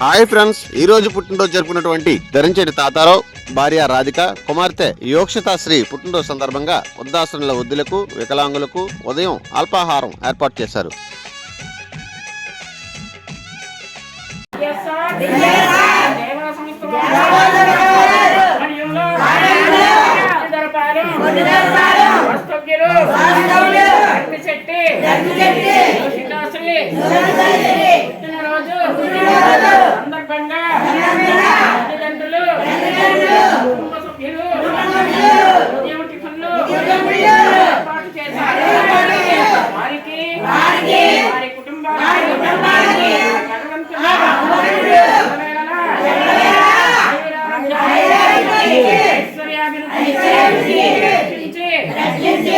hi friends ఈ రోజు పుట్టినరోజు జరుపుకున్నటువంటి ధరించేటి తాతారావు భార్య రాధిక కుమార్తె యోక్షితాశ్రీ పుట్టినరోజు సందర్భంగా వృద్ధాశ్రమంలో వృద్ధులకు వికలాంగులకు ఉదయం అల్పాహారం ఏర్పాటు చేశారు చెట్టి సందర్భంగా తల్లిదండ్రులు కుటుంబ సభ్యులు ఉదయం టిఫిన్లు ఏర్పాటు చేశారు వారికి వారి కుటుంబానికి ఐశ్వర్యాభివృద్ధి రక్షించి